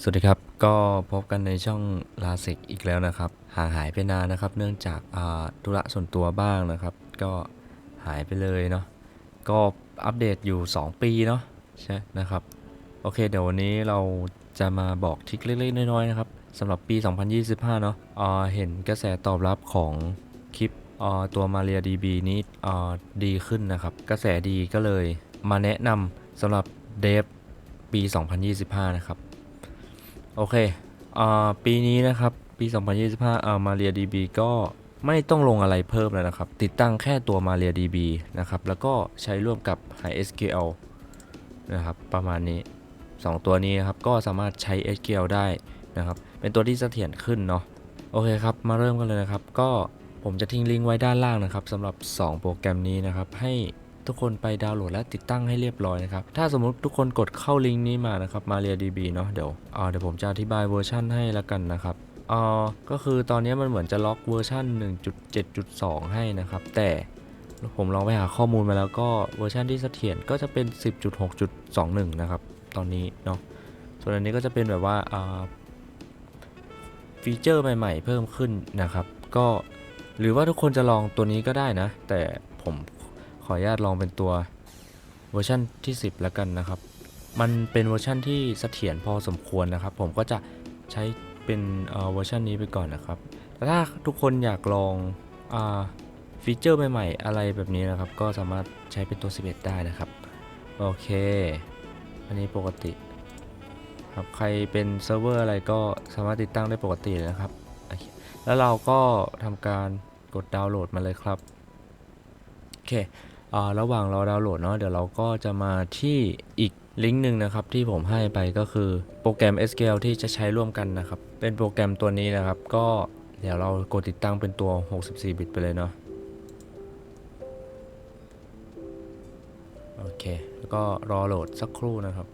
สวัสดีครับ ก็พบกันในช่องลาเซกอีกแล้วนะครับห่างหายไปนานนะครับ เนื่องจากธุระส่วนตัวบ้างนะครับ ก็หายไปเลยเนาะก็อัปเดตอยู่ 2 ปีเนาะใช่นะครับ โอเค เดี๋ยววันนี้เราจะมาบอกทริคเล็กๆ น้อยๆนะครับสำหรับปี 2025 เนาะอ่าเห็นกระแสตอบรับของคลิปอ่าตัว Maria DB นี้ดีขึ้นนะครับ กระแสดีก็เลยมาแนะนำสำหรับเดฟปี 2025 นะครับ โอเคอ่าปีนี้นะครับ ปี 2025อ่า Maria DB ก็ไม่ต้องลงอะไรเพิ่มแล้วนะครับ ติดตั้งแค่ตัว Maria DB นะครับ แล้วก็ใช้ร่วมกับ HiSQL นะครับ ประมาณนี้ 2 ตัวนี้นะครับ ก็สามารถใช้ SQL ได้นะครับ เป็นตัวที่เสถียรขึ้นเนาะ โอเคครับ มาเริ่มกันเลยนะครับ ก็ผมจะทิ้งลิงก์ไว้ด้านล่างนะครับสำหรับ 2 โปรแกรมนี้นะครับ ให้ ทุกคนไปดาวน์โหลดและติดตั้งให้เรียบร้อยนะครับ ถ้าสมมุติทุกคนกดเข้าลิงก์นี้มานะครับ MariaDB เนาะเดี๋ยวอ่าเดี๋ยวผมจะอธิบายเวอร์ชันให้ล้วกันนะครับอ่าก็คือตอนนี้มันเหมือนจะล็อกเวอร์ชัน1.7.2 ให้นะครับ แต่ผมลองไปหาข้อมูลมาแล้วก็เวอร์ชันที่เสถียรก็จะเป็น 10.6.21 นะครับ ตอนนี้เนาะ ส่วนอันนี้ก็จะเป็นแบบว่าอ่าฟีเจอร์ใหม่ ๆ เพิ่มขึ้นนะครับ ก็หรือว่าทุกคนจะลองตัวนี้ก็ได้นะ แต่ผม ขออนุญาตลองเป็นตัวเวอร์ชันที่ 10 แล้วกันนะครับ มันเป็นเวอร์ชันที่เสถียรพอสมควรนะครับ ผมก็จะใช้เป็นเวอร์ชันนี้ไปก่อนนะครับแต่ถ้าทุกคนอยากลองอฟีเจอร์ใหม่ๆ อะไรแบบนี้นะครับ ก็สามารถใช้เป็นตัว 11 ได้นะครับ โอเค อันนี้ปกติครับใครเป็นเซิร์ฟเวอร์อะไรก็สามารถติดตั้งได้ปกติเลยนะครับ แล้วเราก็ทำการกดดาวน์โหลดมาเลยครับ โอเค ระหว่างรอดาวน์โหลดเนาะเดี๋ยวเราก็จะมาที่อีกลิงก์หนึ่งนะครับที่ผมให้ไปก็คือโปรแกรม SQL ที่จะใช้ร่วมกันนะครับ เป็นโปรแกรมตัวนี้นะครับ ก็เดี๋ยวเรากดติดตั้งเป็นตัว 64 บิตไปเลยเนาะโอเค แล้วก็รอโหลดสักครู่นะครับ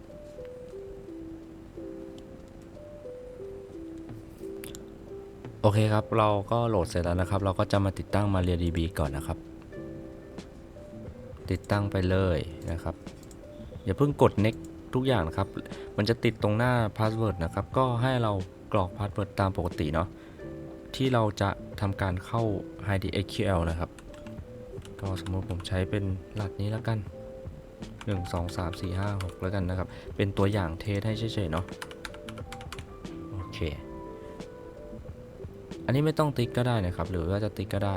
โอเคครับ เราก็โหลดเสร็จแล้วนะครับ เราก็จะมาติดตั้ง MariaDB ก่อนนะครับ ติดตั้งไปเลยนะครับ อย่าเพิ่งกด next ทุกอย่างนะครับ มันจะติดตรงหน้า password นะครับ ก็ให้เรากรอก password ตามปกติเนาะ ที่เราจะทำการเข้า HiDSQL นะครับ ก็สมมติผมใช้เป็นรหัสนี้แล้วกัน 1 2 3 4 5 6 แล้วกันนะครับ เป็นตัวอย่างเทสให้เฉยๆเนาะ โอเค อันนี้ไม่ต้องติ๊กก็ได้นะครับ หรือว่าจะติ๊กก็ได้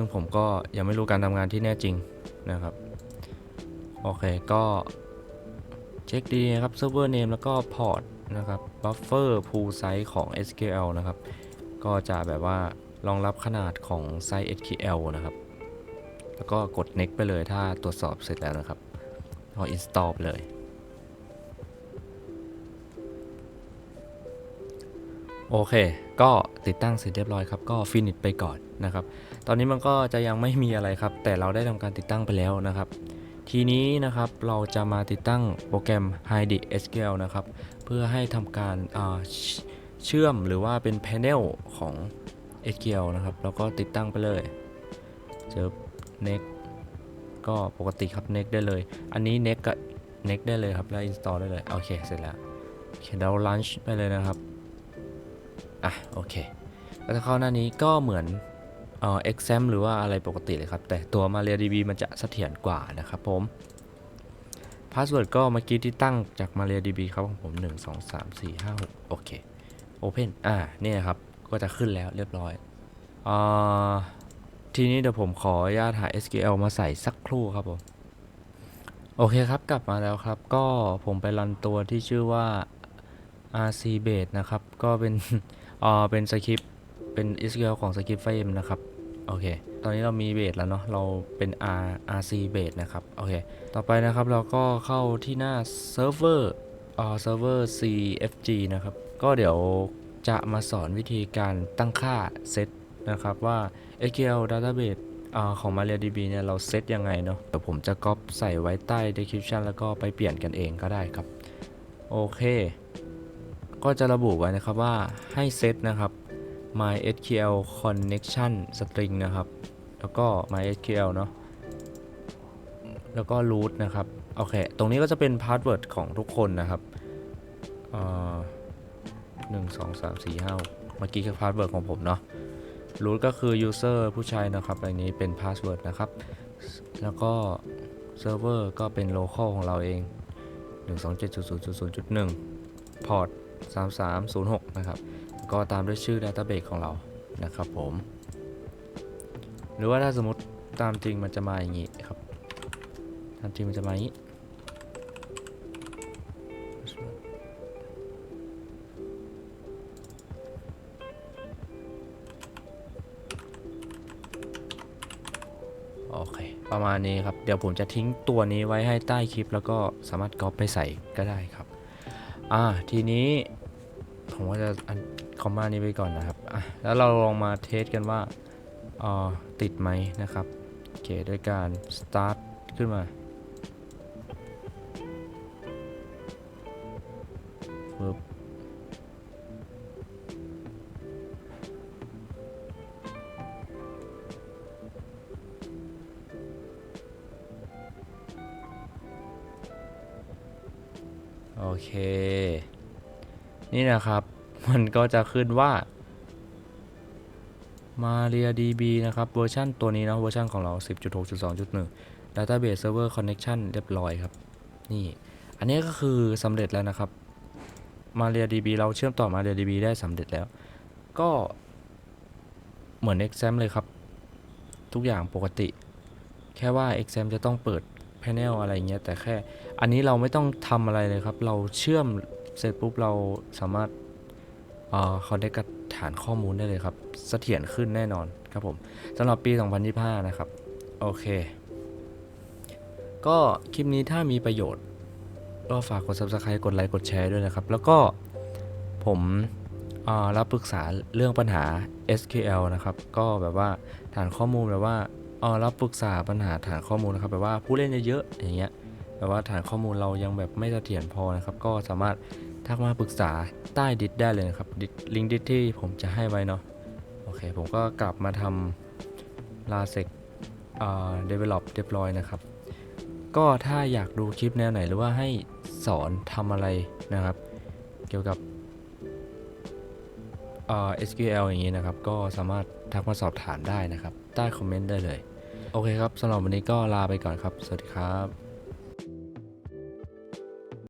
ซึ่งผมก็ยังไม่รู้การทำงานที่แน่จริงนะครับ โอเคก็เช็คดีนะครับ server name แล้วก็ port นะครับ buffer pool size ของ SQL นะครับ ก็จะแบบว่ารองรับขนาดของ size SQL นะครับ แล้วก็กด next ไปเลยถ้าตรวจสอบเสร็จแล้วนะครับพอ install ไปเลย โอเค ก็ติดตั้งเสร็จเรียบร้อยครับ ก็ฟินิชไปก่อนนะครับ ตอนนี้มันก็จะยังไม่มีอะไรครับ แต่เราได้ทำการติดตั้งไปแล้วนะครับ ทีนี้นะครับเราจะมาติดตั้งโปรแกรม HiD SQL นะครับ เพื่อให้ทำการเชื่อมหรือว่าเป็น panel ของ SQL นะครับ แล้วก็ติดตั้งไปเลยเจอ next ก็ปกติครับ next ได้เลย อันนี้ next กับ next ได้เลยครับ แล้ว install ได้เลย โอเค เสร็จแล้วโอเคเรา launch ไปเลยนะครับ อะโอเคแล้วถ้าเข้าหน้านี้ก็เหมือนเอ่อ exam หรือว่าอะไรปกติเลยครับ แต่ตัว MariaDB มันจะเสถียรกว่านะครับผม Password ก็เมื่อกี้ที่ตั้งจาก MariaDB ครับของผม 1 2 3 4 5 6 โอเค Open อ่าเนี่ยครับ ก็จะขึ้นแล้วเรียบร้อยอ่าทีนี้เดี๋ยวผมขออนุญาตหา SQL มาใส่สักครู่ครับผม โอเคครับกลับมาแล้วครับ ก็ผมไปรันตัวที่ชื่อว่า RC Base นะครับ ก็เป็น อ่อเป็นสคริปต์เป็น SQL ของสคริปต์ไฟเอ็มนะครับโอเค ตอนนี้เรามีเบสแล้วเนาะ เราเป็น R RC Base นะครับ โอเค ต่อไปนะครับเราก็เข้าที่หน้าเซิร์ฟเวอร์เอ่อเซิร์ฟเวอร์ CFG นะครับ ก็เดี๋ยวจะมาสอนวิธีการตั้งค่าเซตนะครับว่า SQL Database อของ MariaDB เนี่ยเราเซตยังไงเนาะ เดี๋ยวผมจะก๊อปใส่ไว้ใต้ description แล้วก็ไปเปลี่ยนกันเองก็ได้ครับ โอเค ก็จะระบุไว้นะครับว่าให้เซตนะครับ MySQL connection string นะครับ แล้วก็ MySQL เนาะแล้วก็ root นะครับ โอเค ตรงนี้ก็จะเป็น password ของทุกคนนะครับอ่อหนึ่งสองสามสี่ห้าเมื่อกี้คือพาสเวิร์ดของผมเนาะรูทก็คือ user ผู้ใช้นะครับ อันนี้เป็น password นะครับ แล้วก็ server ก็เป็น local ของเราเอง 127.0.0.1 port 3306 นะครับ ก็ตามด้วยชื่อ database ของเรานะครับผม หรือว่าถ้าสมมติตามจริงมันจะมาอย่างนี้ครับ ตามจริงมันจะมาอย่างนี้โอเค ประมาณนี้ครับ เดี๋ยวผมจะทิ้งตัวนี้ไว้ให้ใต้คลิป แล้วก็สามารถก๊อปไปใส่ก็ได้ครับ อ่าทีนี้ผมก็จะอันคอมมานี้ไปก่อนนะครับอะแล้วเราลองมาเทสกันว่าอ่อติดไหมนะครับโอเคด้วยการ start ขึ้นมา เค นี่นะครับ มันก็จะขึ้นว่า MariaDB นะครับเวอร์ชันตัวนี้นะเวอร์ชันของเรา 10.6.2.1 Database Server Connection เรียบร้อยครับ นี่ อันนี้ก็คือสำเร็จแล้วนะครับ MariaDB เราเชื่อมต่อ MariaDB ได้สำเร็จแล้ว ก็เหมือน Exam เลยครับ ทุกอย่างปกติ แค่ว่า Exam จะต้องเปิด Panel อะไรเงี้ยแต่แค่อันนี้เราไม่ต้องทำอะไรเลยครับ เราเชื่อมเสร็จปุ๊บเราสามารถเอ่อคอนเนกับฐานข้อมูลได้เลยครับเสถียรขึ้นแน่นอนครับผมสำหรับปี 2025 นะครับ โอเค ก็คลิปนี้ถ้ามีประโยชน์ ก็ฝากกด Subscribe กดไลค์กดแชร์ด้วยนะครับ แล้วก็ผมเอ่อรับปรึกษาเรื่องปัญหา SQL นะครับ ก็แบบว่าฐานข้อมูลแบบว่า เออรับปรึกษาปัญหาฐานข้อมูลนะครับแบบว่าผู้เล่นเยอะๆอย่างเงี้ยแบบว่าฐานข้อมูลเรายังแบบไม่เสถียรพอนะครับ ก็สามารถทักมาปรึกษาใต้ดิสได้เลยนะครับดิสลิงก์ดิสที่ผมจะให้ไว้เนาะโอเค ผมก็กลับมาทำลาเซกเอ่อ develop เรียบร้อยนะครับ ก็ถ้าอยากดูคลิปแนวไหนหรือว่าให้สอนทำอะไรนะครับ เกี่ยวกับเอ่อ SQL อย่างนี้นะครับ ก็สามารถทักมาสอบถามได้นะครับ ใต้คอมเมนต์ได้เลย โอเคครับสำหรับวันนี้ก็ลาไปก่อนครับ สวัสดีครับ